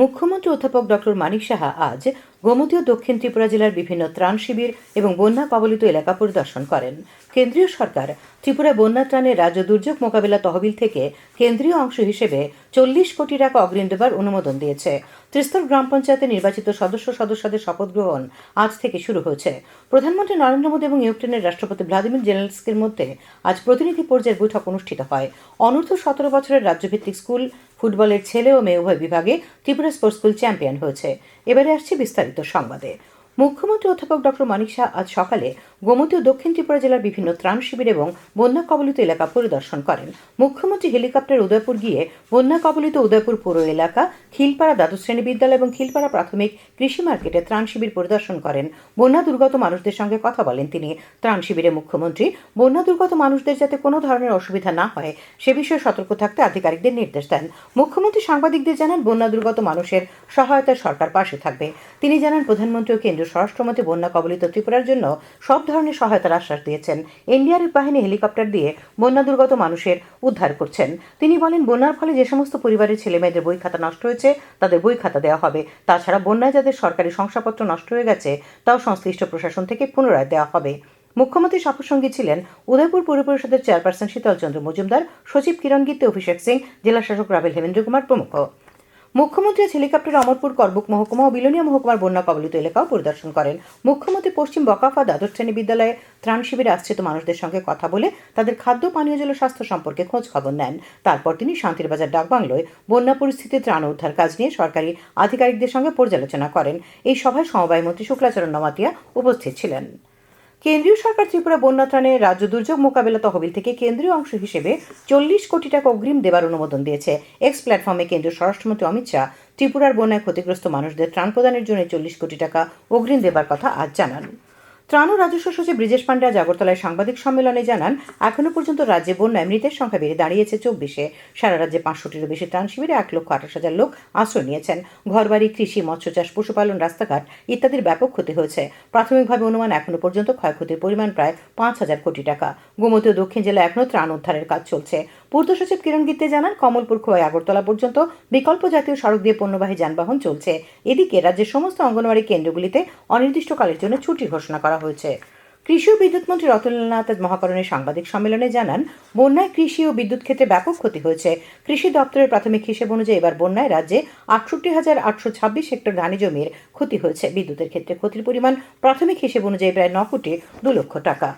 মুখ্যমন্ত্রী অধ্যাপক ডক্টর মানিক সাহা আজ গোমতী ও দক্ষিণ ত্রিপুরা জেলার বিভিন্ন ত্রাণ শিবির এবং বন্যা কবলিত এলাকা পরিদর্শন করেন। কেন্দ্রীয় সরকার ত্রিপুরা বন্যা ত্রাণে রাজ্য দুর্যোগ মোকাবিলা তহবিল থেকে কেন্দ্রীয় অংশ হিসেবে চল্লিশ কোটি টাকা অগ্রিম দেবার অনুমোদন দিয়েছে। ত্রিস্তর গ্রাম পঞ্চায়েতে নির্বাচিত সদস্য সদস্যদের শপথ গ্রহণ আজ থেকে শুরু হয়েছে। প্রধানমন্ত্রী নরেন্দ্র মোদী এবং ইউক্রেনের রাষ্ট্রপতি ভ্লাদিমির জেলেন্সকির মধ্যে আজ প্রতিনিধি পর্যায়ের বৈঠক অনুষ্ঠিত হয়। অনূর্ধ্ব সতেরো বছরের রাজ্যভিত্তিক স্কুল ফুটবলের ছেলে ও মেয়ে উভয় বিভাগে ত্রিপুরা স্পোর্টস স্কুল চ্যাম্পিয়ন হয়েছে। এবারে আসছে বিস্তারিত সংবাদে। মুখ্যমন্ত্রী অধ্যাপক ডক্টর মানিক শাহ আজ সকালে গোমতী ও দক্ষিণ ত্রিপুরা জেলার বিভিন্ন ত্রাণ শিবির এবং বন্যা কবলিত এলাকা পরিদর্শন করেন। মুখ্যমন্ত্রী হেলিকপ্টার উদয়পুর গিয়ে বন্যা কবলিত উদয়পুর পৌর এলাকা, খিলপাড়া দ্বাদশ শ্রেণি বিদ্যালয় এবং খিলপাড়া প্রাথমিক কৃষি মার্কেটে ত্রাণ শিবির পরিদর্শন করেন। বন্যা দুর্গত মানুষদের সঙ্গে কথা বলেন তিনি। ত্রাণ শিবিরে মুখ্যমন্ত্রী, বন্যা দুর্গত মানুষদের যাতে কোনো ধরনের অসুবিধা না হয়, সে বিষয়ে সতর্ক থাকতে আধিকারিকদের নির্দেশ দেন। মুখ্যমন্ত্রী সাংবাদিকদের জানান, বন্যা দুর্গত মানুষের সহায়তায় সরকার পাশে থাকবে। তিনি জানান, প্রধানমন্ত্রী ও কেন্দ্রীয় স্বরাষ্ট্রমন্ত্রী বন্যা কবলিত ত্রিপুরার জন্য সব ধরনের সহায়তার আশ্বাস দিয়েছেন। এনডিআরএফ বাহিনী হেলিকপ্টার দিয়ে বন্যা দুর্গত মানুষের উদ্ধার করছেন। তিনি বলেন, বন্যার ফলে যে সমস্ত পরিবারের ছেলে মেয়েদের বই খাতা নষ্ট হয়েছে, তাদের বই খাতা দেওয়া হবে। তাছাড়া বন্যায় যাদের সরকারি শংসাপত্র নষ্ট হয়ে গেছে, তাও সংশ্লিষ্ট প্রশাসন থেকে পুনরায় দেওয়া হবে। মুখ্যমন্ত্রী সফরসঙ্গী ছিলেন উদয়পুর পৌর পরিষদের চেয়ারপারসন শীতল চন্দ্র মজুমদার, সচিব কিরণ গীতে অভিষেক সিং জেলা শাসক রাভেল হেমেন্দ্র কুমার প্রমুখ। মুখ্যমন্ত্রী আজ হেলিকপ্টারে অমরপুর, করবুক মহকুমা ও বিলোনিয়া মহকুমার বন্যা কবলিত এলাকাও পরিদর্শন করেন। মুখ্যমন্ত্রী পশ্চিম বকাফা দ্বাদশ শ্রেণি বিদ্যালয়ে ত্রাণ শিবিরে আশ্রিত মানুষদের সঙ্গে কথা বলে তাদের খাদ্য, পানীয়, জল স্বাস্থ্য সম্পর্কে খোঁজ খবর নেন। তারপর তিনি শান্তির বাজার ডাকবাংলোয় বন্যা পরিস্থিতি ত্রাণ উদ্ধার কাজ নিয়ে সরকারি আধিকারিকদের সঙ্গে পর্যালোচনা করেন। এই সভায় সমবায় মন্ত্রী শুক্লাচরণ নমাতিয়া উপস্থিত ছিলেন। কেন্দ্রীয় সরকার ত্রিপুরা বন্যা ত্রাণে রাজ্য দুর্যোগ মোকাবেলা তহবিল থেকে কেন্দ্রীয় অংশ হিসেবে চল্লিশ কোটি টাকা অগ্রিম দেবার অনুমোদন দিয়েছে। এক্স প্ল্যাটফর্মে কেন্দ্রীয় স্বরাষ্ট্রমন্ত্রী অমিত শাহ ত্রিপুরার বন্যায় ক্ষতিগ্রস্ত মানুষদের ত্রাণ প্রদানের জন্য চল্লিশ কোটি টাকা অগ্রিম দেবার কথা আজ জানান। ত্রাণ ও রাজস্ব সচিব ব্রিজেশ পান্ডে আজ আগরতলায় সাংবাদিক সম্মেলনে জানান, এখনও পর্যন্ত রাজ্যে বন্যায় মৃতের সংখ্যা বেড়ে দাঁড়িয়েছে চব্বিশে। সারা রাজ্যে পাঁচশোটিরও বেশি ত্রাণ শিবিরে এক লক্ষ আঠাশ হাজার লোক আশ্রয় নিয়েছেন। ঘরবাড়ি, কৃষি, মৎস্য চাষ, পশুপালন, রাস্তাঘাট ইত্যাদির ব্যাপক ক্ষতি হয়েছে। প্রাথমিকভাবে অনুমান এখনও পর্যন্ত ক্ষয়ক্ষতির পরিমাণ প্রায় পাঁচ হাজার কোটি টাকা। গোমতী ও দক্ষিণ জেলায় এখনও ত্রাণ উদ্ধারের কাজ চলছে। পূর্ত সচিব কিরণ গীতে জানান, কমলপুর, খোয়াই, আগরতলা পর্যন্ত বিকল্প জাতীয় সড়ক দিয়ে পণ্যবাহী যানবাহন চলছে। এদিকে রাজ্যের সমস্ত অঙ্গনওয়াড়ি কেন্দ্রগুলিতে অনির্দিষ্টকালের জন্য ছুটি ঘোষণা করা হয়েছে। কৃষি ও বিদ্যুৎ মন্ত্রী রতনলাল মহাকরণের সাংবাদিক সম্মেলনে জানান, বন্যায় কৃষি ও বিদ্যুৎ ক্ষেত্রে ব্যাপক ক্ষতি হয়েছে। কৃষি দপ্তরের প্রাথমিক হিসেব অনুযায়ী এবার বন্যায় রাজ্যে আটষট্টি হাজার আটশো ছাব্বিশ হেক্টর ধানি জমির ক্ষতি হয়েছে। বিদ্যুতের ক্ষেত্রে ক্ষতির পরিমাণ প্রাথমিক হিসেব অনুযায়ী প্রায় ন কোটি দু লক্ষ টাকা।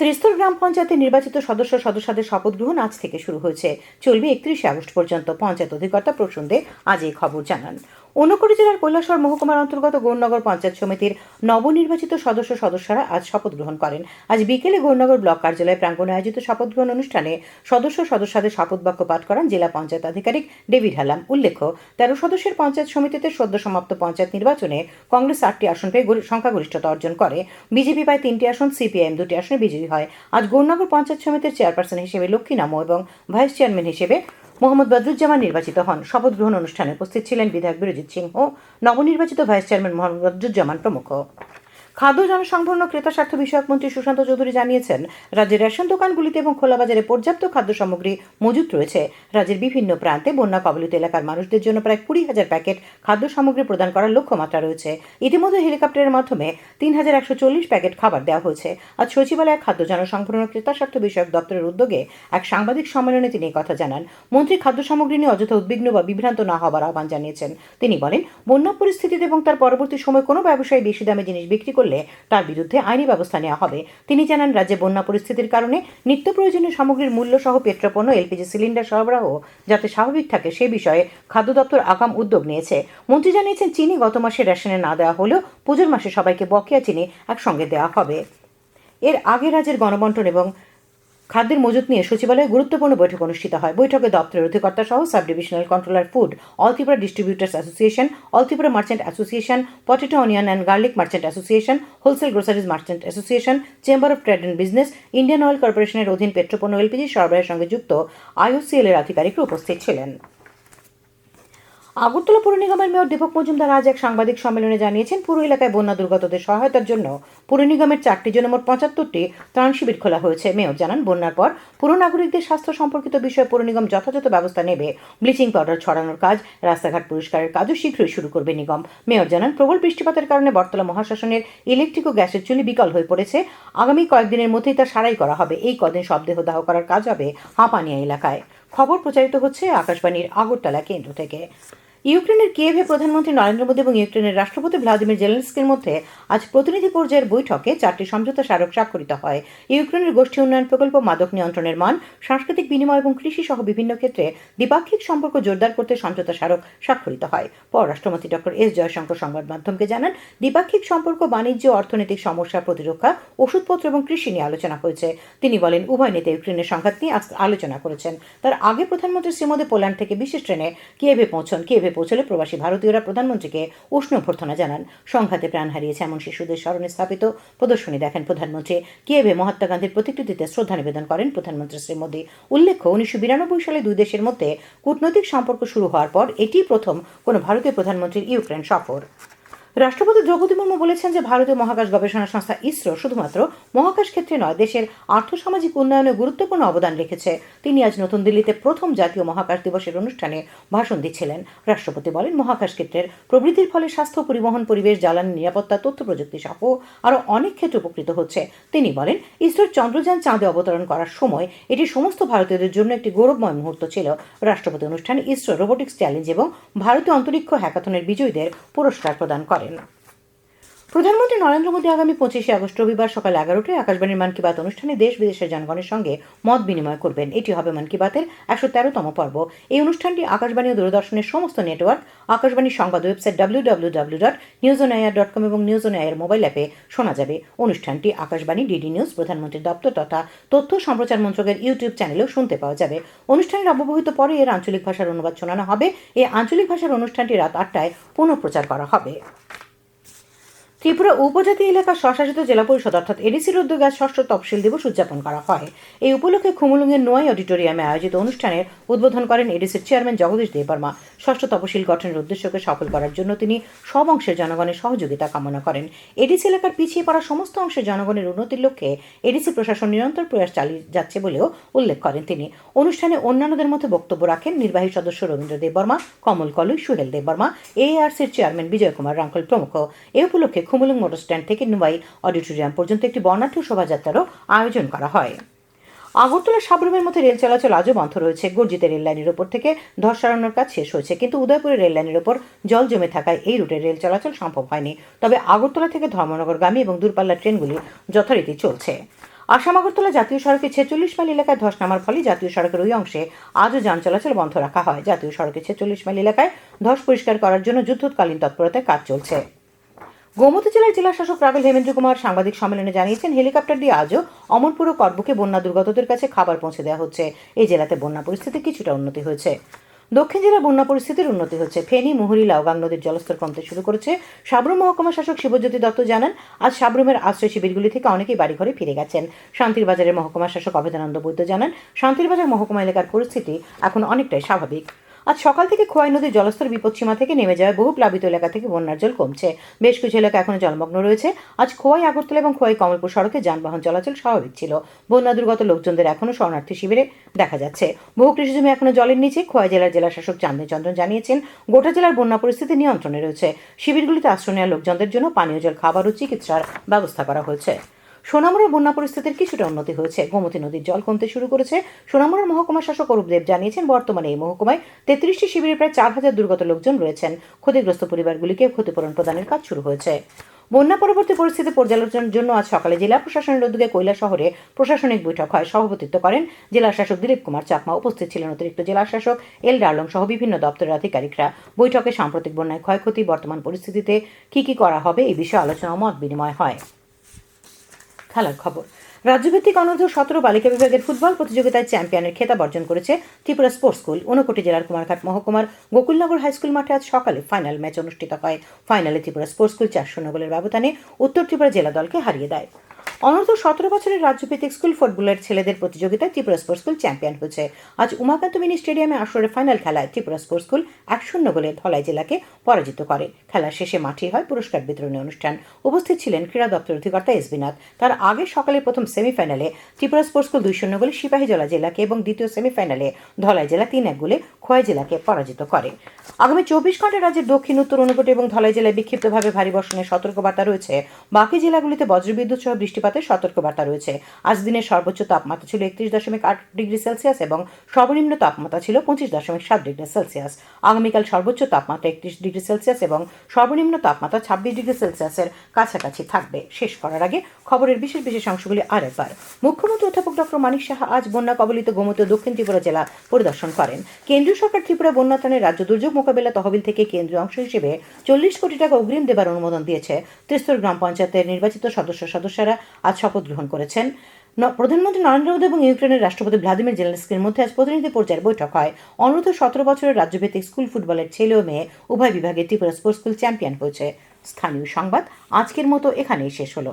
ত্রিস্তর গ্রাম পঞ্চায়েতের নির্বাচিত সদস্য সদস্যদের শপথ গ্রহণ আজ থেকে শুরু হয়েছে। চলবে একত্রিশে আগস্ট পর্যন্ত। পঞ্চায়েত অধিকর্তা প্রসঙ্গে আজ এই খবর জানান। ঊনকোটি জেলার কৈলাসহর মহকুমার অন্তর্গত গৌরনগর পঞ্চায়েত সমিতির নবনির্বাচিত সদস্য সদস্যরা আজ শপথ গ্রহণ করেন। আজ বিকেলে গৌরনগর ব্লক কার্যালয়ে প্রাঙ্গণে আয়োজিত শপথ গ্রহণ অনুষ্ঠানে সদস্য সদস্যদের শপথ বাক্য পাঠ করান জেলা পঞ্চায়েত আধিকারিক ডেভিড হালাম। উল্লেখ্য, তেরো সদস্যের পঞ্চায়েত সমিতিতে সদ্য সমাপ্ত পঞ্চায়েত নির্বাচনে কংগ্রেস আটটি আসন পেয়ে গরি- সংখ্যাগরিষ্ঠতা অর্জন করে। বিজেপি পায় তিনটি আসন, সিপিআইএম দুটি আসনে বিজয়ী হয়। আজ গৌরনগর পঞ্চায়েত সমিতির চেয়ারপারসন হিসেবে লক্ষ্মী নামো এবং ভাইস চেয়ারম্যান হিসেবে মোহাম্মদ বদরুজ্জামান নির্বাচিত হন। শপথ গ্রহণ অনুষ্ঠানে উপস্থিত ছিলেন বিধায়ক বিরজিৎ সিংহ নবনির্বাচিত ভাইস চেয়ারম্যান মোহাম্মদ বদরুজ্জামান প্রমুখ। খাদ্য জনসংভরণ ও ক্রেতা স্বার্থ বিষয়ক মন্ত্রী সুশান্ত চৌধুরী জানিয়েছেন, রাজ্যের রেশন দোকানগুলিতে এবং খোলা বাজারে পর্যাপ্ত খাদ্য সামগ্রী মজুত রয়েছে। রাজ্যের বিভিন্ন প্রান্তে বন্যা কবলিত এলাকার মানুষদের জন্য প্রায় কুড়ি হাজার প্যাকেট খাদ্য সামগ্রী প্রদান করার লক্ষ্যমাত্রা রয়েছে। ইতিমধ্যে হেলিকপ্টারের মাধ্যমে তিন হাজার একশো চল্লিশ প্যাকেট খাবার দেওয়া হয়েছে। আজ সচিবালয়ে খাদ্য জনসংভরণ ও ক্রেতা স্বার্থ বিষয়ক দপ্তরের উদ্যোগে এক সাংবাদিক সম্মেলনে তিনি কথা জানান। মন্ত্রী খাদ্য সামগ্রী নিয়ে অযথা উদ্বিগ্ন বা বিভ্রান্ত না হওয়ার আহ্বান জানিয়েছেন। তিনি বলেন, বন্যা পরিস্থিতিতে এবং তার পরবর্তী সময় কোনো ব্যবসায়ী বেশি দামে জিনিস বিক্রি করলে তার বিরুদ্ধে আইনি ব্যবস্থা নেওয়া হবে। তিনি জানান, রাজ্যে বন্যা পরিস্থিতির কারণে নিত্য প্রয়োজনীয় সামগ্রীর মূল্য সহ পেট্রোপণ্য, এলপিজি সিলিন্ডার সরবরাহ যাতে স্বাভাবিক থাকে সে বিষয়ে খাদ্য দপ্তর আগাম উদ্যোগ নিয়েছে। মন্ত্রী জানিয়েছেন, চিনি গত মাসে রেশনে না দেওয়া হলেও পুজোর মাসে সবাইকে বকেয়া চিনি একসঙ্গে দেওয়া হবে। এর আগে রাজ্যের গণবন্টন এবং খাদ্যের মজুত নিয়ে সচিবালয়ে গুরুত্বপূর্ণ বৈঠক অনুষ্ঠিত হয়। বৈঠকে দপ্তরের অধিকর্তা সহ sub divisional controller food all Tripura distributors association all Tripura merchant association, potato onion and garlic merchant association, wholesale groceries merchant association, chamber of trade and business, Indian oil কর্পোরেশনের অধীন পেট্রোপণ্য, এলপিজি সরবরাহের সঙ্গে যুক্ত আইওসিএল এর আধিকারিকরা উপস্থিত ছিলেন। আগরতলা পৌর নিগমের মেয়র দীপক মজুমদার আজ এক সাংবাদিক সম্মেলনে জানিয়েছেন, পুরো এলাকায় বন্যা দুর্গতদের সহায়তার জন্য পুর নিগমের চারটি জন্য মোট পঁচাত্তরটি ত্রাণ শিবির খোলা হয়েছে। মেয়র জানান, বন্যার পর পুর নাগরিকদের স্বাস্থ্য সম্পর্কিত বিষয়ে পুর নিগম যথাযথ ব্যবস্থা নেবে। ব্লিচিং পাউডার ছড়ানোর কাজ, রাস্তাঘাট পরিষ্কারের কাজও শীঘ্রই শুরু করবে নিগম। মেয়র জানান, প্রবল বৃষ্টিপাতের কারণে বটতলা মহাশাসনের ইলেকট্রিক ও গ্যাসের চুলি বিকল হয়ে পড়েছে। আগামী কয়েকদিনের মধ্যেই তা সারাই করা হবে। এই কদিন শবদেহ দাহ করার কাজ হবে হাঁপানিয়া এলাকায়। খবর প্রচারিত হচ্ছে আকাশবাণীর আগরতলা কেন্দ্র থেকে। ইউক্রেনের কিয়েভে প্রধানমন্ত্রী নরেন্দ্র মোদী এবং ইউক্রেনের রাষ্ট্রপতি ভ্লাদিমির জেলেন্সকির মধ্যে আজ প্রতিনিধি পর্যায়ের বৈঠকে চারটি সমঝোতা স্মারক স্বাক্ষরিত হয়। ইউক্রেনের গোষ্ঠী উন্নয়ন প্রকল্প মাদক নিয়ন্ত্রণের মান, সাংস্কৃতিক বিনিময় এবং কৃষি সহ বিভিন্ন ক্ষেত্রে দ্বিপাক্ষিক সম্পর্ক জোরদার করতে সমঝোতা স্মারক স্বাক্ষরিত হয়। পররাষ্ট্রমন্ত্রী ডক্টর এস জয়শঙ্কর সংবাদ মাধ্যমকে জানান, দ্বিপাক্ষিক সম্পর্ক, বাণিজ্য, অর্থনৈতিক সমস্যা প্রতিরক্ষা, ওষুধপত্র এবং কৃষি নিয়ে আলোচনা হয়েছে। তিনি বলেন, উভয় নেতা ইউক্রেনের সংঘাত নিয়ে আলোচনা করেছেন। তার আগে প্রধানমন্ত্রী শ্রী মোদী পোল্যান্ড থেকে বিশেষ ট্রেনে কিয়েভে পৌঁছন। কিয়েভে পৌঁছলে প্রবাসী ভারতীয়রা প্রধানমন্ত্রীকে উষ্ণ অভ্যর্থনা জানান। সংঘাতে প্রাণ হারিয়েছে এমন শিশুদের স্মরণে স্থাপিত প্রদর্শনী দেখেন প্রধানমন্ত্রী। কিয়েভে মহাত্মা গান্ধীর প্রতিকৃতিতে শ্রদ্ধা নিবেদন করেন প্রধানমন্ত্রী শ্রী মোদী। উল্লেখ্য, উনিশশো বিরানব্বই সালে দুই দেশের মধ্যে কূটনৈতিক সম্পর্ক শুরু হওয়ার পর এটি প্রথম কোনো ভারতীয় প্রধানমন্ত্রীর ইউক্রেন সফর। রাষ্ট্রপতি দ্রৌপদী মুর্মু বলেছেন যে ভারতীয় মহাকাশ গবেষণা সংস্থা ইসরো শুধুমাত্র মহাকাশ ক্ষেত্রে নয়, দেশের আর্থসামাজিক উন্নয়নে গুরুত্বপূর্ণ অবদান রেখেছে। তিনি আজ নতুন দিল্লিতে প্রথম জাতীয় মহাকাশ দিবসের অনুষ্ঠানে ভাষণ দিচ্ছিলেন। রাষ্ট্রপতি বলেন, মহাকাশ ক্ষেত্রের প্রবৃদ্ধির ফলে স্বাস্থ্য, পরিবহন, পরিবেশ, জ্বালানি, নিরাপত্তা, তথ্য প্রযুক্তি সহ আরও অনেক ক্ষেত্রে উপকৃত হচ্ছে। তিনি বলেন, ইসরোর চন্দ্রযান চাঁদে অবতরণ করার সময় এটি সমস্ত ভারতীয়দের জন্য একটি গৌরবময় মুহূর্ত ছিল। রাষ্ট্রপতি অনুষ্ঠানে ইসরো রোবোটিক্স চ্যালেঞ্জ এবং ভারতীয় অন্তরিক্ষ হ্যাকাথনের বিজয়ীদের পুরস্কার প্রদান করেন প্রধানমন্ত্রী নরেন্দ্র মোদী আগামী পঁচিশে আগস্ট রবিবার সকাল এগারোটায় আকাশবাণীর মন কি বাত অনুষ্ঠানে দেশ বিদেশের জনগণের সঙ্গে মত বিনিময় করবেন। এটি হবে মন কি বাতের একশো তেরোতম পর্ব। এই অনুষ্ঠানটি আকাশবাণী ও দূরদর্শনের সমস্ত নেটওয়ার্ক, আকাশবাণীর সংবাদ website W W W dot news on air dot com এবং নিউজ অন এয়ার মোবাইল অ্যাপে শোনা যাবে। অনুষ্ঠানটি আকাশবাণী, ডিডি নিউজ, প্রধানমন্ত্রীর দপ্তর তথা তথ্য সম্প্রচার মন্ত্রকের ইউটিউব চ্যানেলেও শুনতে পাওয়া যাবে। অনুষ্ঠানের অব্যবহিত পরে এর আঞ্চলিক ভাষার অনুবাদ শোনানো হবে। এই আঞ্চলিক ভাষার অনুষ্ঠানটি রাত আটটায় পুনঃপ্রচার করা হবে। ত্রিপুরা উপজাতি এলাকার স্বশাসিত জেলা পরিষদ অর্থাৎ এডিসির উদ্যোগে আজ ষষ্ঠ তফসিল দিবস উদযাপন করা হয়। এই উপলক্ষে খুমুলুঙের নোয়াই অডিটোরিয়ামে আয়োজিত অনুষ্ঠানের উদ্বোধন করেন এডিসির চেয়ারম্যান জগদীশ দেববর্মা। ষষ্ঠ তফসিল গঠনের উদ্দেশ্যকে সফল করার জন্য তিনি সব অংশের জনগণের সহযোগিতা কামনা করেন। এডিসি এলাকার পিছিয়ে পড়া সমস্ত অংশের জনগণের উন্নতির লক্ষ্যে এডিসি প্রশাসন নিরন্তর প্রয়াস চালিয়ে যাচ্ছে বলেও উল্লেখ করেন তিনি। অনুষ্ঠানে অন্যান্যদের মধ্যে বক্তব্য রাখেন নির্বাহী সদস্য রবীন্দ্র দেববর্মা, কমল কলুই, সুহেল দেববর্মা এআরসির চেয়ারম্যান বিজয় কুমার রাঙ্কল প্রমুখ। এ উপলক্ষে খুমুলুং মোটর স্ট্যান্ড থেকে নুবাই অডিটোরিয়াম পর্যন্ত একটি বর্ণাঢ্য শোভাযাত্রারও আয়োজন করা হয়। আগরতলা সাবরুমের মধ্যে রেল চলাচল আজও বন্ধ রয়েছে। গর্জিত রেল লাইনের ওপর থেকে ধস সরানোর কাজ শেষ হয়েছে, কিন্তু উদয়পুরের রেল লাইনের ওপর জল জমে থাকায় এই রুটে রেল চলাচল সম্ভব হয়নি। তবে আগরতলা থেকে ধর্মনগরগামী এবং দূরপাল্লার ট্রেনগুলি যথারীতি চলছে। আসাম আগরতলা জাতীয় সড়কে ছেচল্লিশ মাইল এলাকায় ধস নামার ফলে জাতীয় সড়কের ওই অংশে আজও যান চলাচল বন্ধ রাখা হয়। জাতীয় সড়কে ছেচল্লিশ মাইল এলাকায় ধস পরিষ্কার করার জন্য যুদ্ধকালীন তৎপরতায় কাজ চলছে। গোমতী জেলার জেলা শাসক রাবেল হেমেন্দ্র কুমার সাংবাদিক সম্মেলনে জানিয়েছেন, হেলিকপ্টার দিয়ে আজও অমরপুর ও করবুকে বন্যা দুর্গতদের কাছে খাবার পৌঁছে দেওয়া হচ্ছে। এই জেলাতে বন্যা পরিস্থিতি কিছুটা উন্নতি হয়েছে। দক্ষিণ জেলার বন্যা পরিস্থিতির উন্নতি হচ্ছে। ফেনী, মুহুরী লাউগাং নদীর জলস্তর কমতে শুরু করেছে। সাবরুম মহকুমা শাসক শিবজ্যোতি দত্ত জানান, আজ সাবরুমের আশ্রয় শিবিরগুলি থেকে অনেকেই বাড়িঘরে ফিরে গেছেন। শান্তির বাজারের মহকুমা শাসক অভেদানন্দ বৈদ্য জানান শান্তির বাজার মহকুমা এলাকার পরিস্থিতি এখন অনেকটাই স্বাভাবিক। আজ সকাল থেকে খোয়াই নদীর জলস্তর বিপদসীমা থেকে নেমে যাওয়ায় বহু প্লাবিত এলাকা থেকে বন্যার জল কমছে। বেশ কিছু এলাকা এখনও জলমগ্ন রয়েছে। আজ খোয়াই, আগরতলা এবং খোয়াই কমলপুর সড়কে যানবাহন চলাচল স্বাভাবিক ছিল। বন্যা দুর্গত লোকজনদের এখনও শরণার্থী শিবিরে দেখা যাচ্ছে। বহু কৃষিজমি এখনও জলের নিচে। খোয়াই জেলার জেলা শাসক চাঁদনী চন্দ্রন জানিয়েছেন, গোটা জেলার বন্যা পরিস্থিতি নিয়ন্ত্রণে রয়েছে। শিবিরগুলিতে আশ্রয় নেওয়া লোকজনদের জন্য পানীয় জল, খাবার ও চিকিৎসার ব্যবস্থা করা হয়েছে। সোনামুড়ার বন্যা পরিস্থিতির কিছুটা উন্নতি হয়েছে। গোমতী নদীর জল কমতে শুরু করেছে। সোনামুড়ার মহকুমা শাসক অরূপ দেব জানিয়েছেন, বর্তমানে এই মহকুমায় তেত্রিশটি শিবিরে প্রায় চার হাজার দুর্গত লোকজন রয়েছেন। ক্ষতিগ্রস্ত পরিবারগুলিকে ক্ষতিপূরণ প্রদানের কাজ শুরু হয়েছে। বন্যা পরবর্তী পরিস্থিতি পর্যালোচনার জন্য আজ সকালে জেলা প্রশাসনের উদ্যোগে কৈলা শহরে প্রশাসনিক বৈঠক হয়। সভাপতিত্ব করেন জেলা শাসক দিলীপ কুমার চাকমা। উপস্থিত ছিলেন অতিরিক্ত জেলা শাসক এল ডার্লং সহ বিভিন্ন দপ্তরের আধিকারিকরা। বৈঠকে সাম্প্রতিক বন্যায় ক্ষয়ক্ষতি, বর্তমান পরিস্থিতিতে কি কি করা হবে এই বিষয়ে আলোচনা মত বিনিময় হয়। খেলার খবর। রাজ্যভিত্তিক অনূর্ধ্ব সতেরো বালিকা বিভাগের ফুটবল প্রতিযোগিতায় চ্যাম্পিয়নের খেতাব অর্জন করেছে ত্রিপুরা স্পোর্টস স্কুল। ঊনকোটি জেলার কুমারঘাট মহকুমার গোকুলনগর হাইস্কুল মাঠে আজ সকালে ফাইনাল ম্যাচ অনুষ্ঠিত হয়। ফাইনালে ত্রিপুরা স্পোর্টস স্কুল চার শূন্য গোলের ব্যবধানে উত্তর ত্রিপুরা জেলা দলকে হারিয়ে দেয়। অনূর্ধ্ব সতেরো বছরের রাজ্যভিত্তিক স্কুল ফুটবলের ছেলেদের প্রতিযোগিতায় ত্রিপুরা স্পোর্টস স্কুল চ্যাম্পিয়ন হয়েছে। আজ উমাকান্ত মিনি স্টেডিয়ামে আসরের ফাইনাল খেলায় ত্রিপুরা স্পোর্টস স্কুল এক শূন্য গোলে ধলাই জেলাকে পরাজিত করে। খেলার শেষে মাঠে হয় পুরস্কার বিতরণী অনুষ্ঠান। উপস্থিত ছিলেন ক্রীড়া দপ্তর অধিকর্তা এস বিনাথ তার আগে সকালে প্রথম সেমিফাইনালে ত্রিপুরা স্পোর্টস স্কুল দুই শূন্য গোলে সিপাহীজলা জেলাকে এবং দ্বিতীয় সেমিফাইনালে ধলাই জেলা তিন এক গোলে খোয়াই জেলাকে পরাজিত করে। আগামী চব্বিশ ঘণ্টা রাজ্যের দক্ষিণ, উত্তর ঊনকোটি এবং ধলাই জেলায় বিক্ষিপ্তভাবে ভারী বর্ষণের সতর্কবার্তা রয়েছে। বাকি জেলাগুলিতে বজ্রবিদ্যুৎ সহ বৃষ্টিপাতের সতর্কবার্তা রয়েছে। আজ দিনের সর্বোচ্চ তাপমাত্রা ছিল একত্রিশ দশমিক আট ডিগ্রি সেলসিয়াস এবং সর্বনিম্ন তাপমাত্রা ছিল পঁচিশ দশমিক সাত ডিগ্রি সেলসিয়াস। আগামীকাল সর্বোচ্চ তাপমাত্রা একত্রিশ ডিগ্রি সেলসিয়াস এবং সর্বনিম্ন তাপমাত্রা ছাব্বিশ ডিগ্রি সেলসিয়াসের কাছাকাছি থাকবে। শেষ করার আগে খবরের বিশেষ বিশেষ অংশগুলি আরেকবার। মুখ্যমন্ত্রী অধ্যাপক ডক্টর মানিক সাহা আজ বন্যা কবলিত গোমতী দক্ষিণ ত্রিপুরা জেলা পরিদর্শন করেন। কেন্দ্রীয় সরকার ত্রিপুরা বন্যা ত্রাণের রাজ্য দুর্যোগ মোকাবিলা তহবিল থেকে কেন্দ্রীয় অংশ হিসেবে চল্লিশ কোটি টাকা অগ্রিম দেবার অনুমোদন দিয়েছে। ত্রিস্তর গ্রাম পঞ্চায়েতের নির্বাচিত সদস্য সদস্যরা আজ শপথ গ্রহণ করেছেন। প্রধানমন্ত্রী নরেন্দ্র মোদী এবং ইউক্রেনের রাষ্ট্রপতি ভ্লাদিমির জেলেন্সকির মধ্যে আজ প্রতিনিধি পর্যায়ের বৈঠক হয়। অনূর্ধ্ব সতেরো বছরের রাজ্যভিত্তিক স্কুল ফুটবলের ছেলে ও মেয়ে উভয় বিভাগে ত্রিপুরা স্পোর্টস স্কুল চ্যাম্পিয়ন হয়েছে। স্থানীয় সংবাদ আজকের মতো এখানেই শেষ হলো।